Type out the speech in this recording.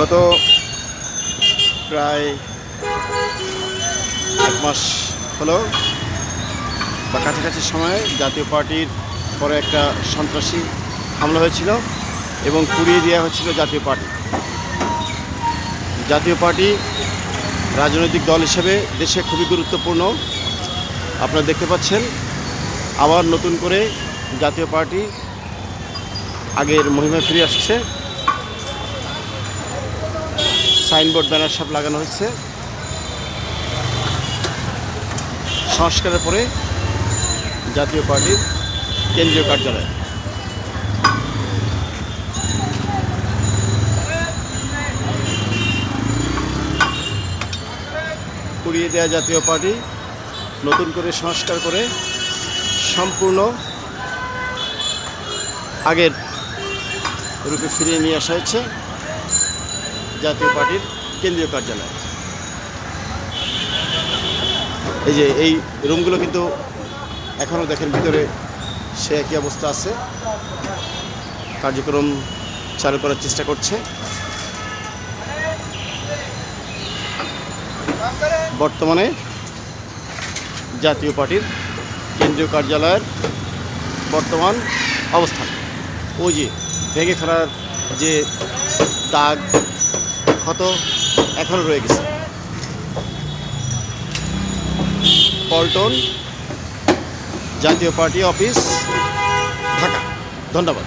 গত প্রায় এক মাস হলো বা কাছাকাছি সময়ে জাতীয় পার্টির পরে একটা সন্ত্রাসী হামলা হয়েছিল এবং পুড়িয়ে দেওয়া হয়েছিল জাতীয় পার্টি। জাতীয় পার্টি রাজনৈতিক দল হিসেবে দেশে খুবই গুরুত্বপূর্ণ। আপনারা দেখতে পাচ্ছেন, আবার নতুন করে জাতীয় পার্টি আগের মহিমা ফিরে আসছে। সাইনবোর্ড, ব্যানার সব লাগানো হয়েছে। সংস্কারের পরে জাতীয় পার্টির কেন্দ্রীয় কার্যালয়। পুড়িয়ে দেওয়া জাতীয় পার্টি, নতুন করে সংস্কার করে সম্পূর্ণ আগের রূপে ফিরিয়ে নিয়ে আসা হয়েছে। জাতীয় পার্টির কেন্দ্রীয় কার্যালয়। এই যে এই রুমগুলো কিন্তু এখনও দেখেন ভিতরে সে একই অবস্থা আছে। কার্যক্রম চালু করার চেষ্টা করছে। বর্তমানে জাতীয় পার্টির কেন্দ্রীয় কার্যালয়ের বর্তমান অবস্থান। ওই যে ভেঙে ফেলার যে দাগ ক্ষত এখনও রয়ে গেছে। পল্টন জাতীয় পার্টি অফিস ঢাকা। ধন্যবাদ।